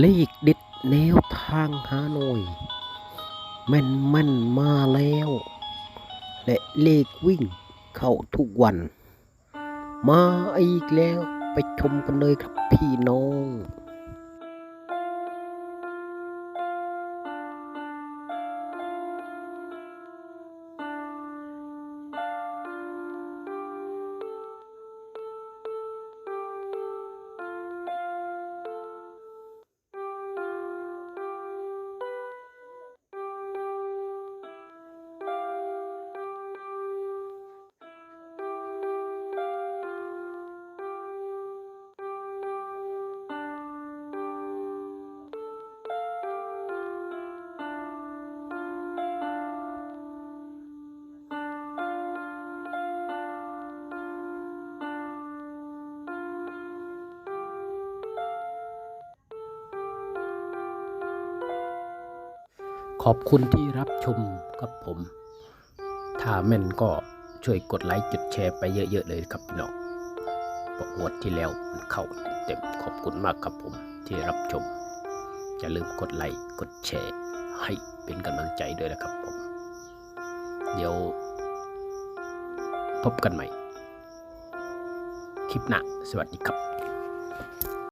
เลขเด็ดแนวทางฮานอยแม่นแม่นมาแล้ว และเลขวิ่งเข้าทุกวัน มาอีกแล้วไปชมกันเลยครับพี่น้อง ขอบคุณที่รับชมครับผม ถ้าแม่นก็ช่วยกดไลค์กดแชร์ไปเยอะๆเลยครับพี่น้องเพระวดที่แล้วมันเข้าเต็มขอบคุณมากครับผมที่รับชม อย่าลืมกดไลค์กดแชร์ให้เป็นกำลังใจด้วยนะครับผม เดี๋ยว พบกันใหม่ คลิปหน้าสวัสดีครับ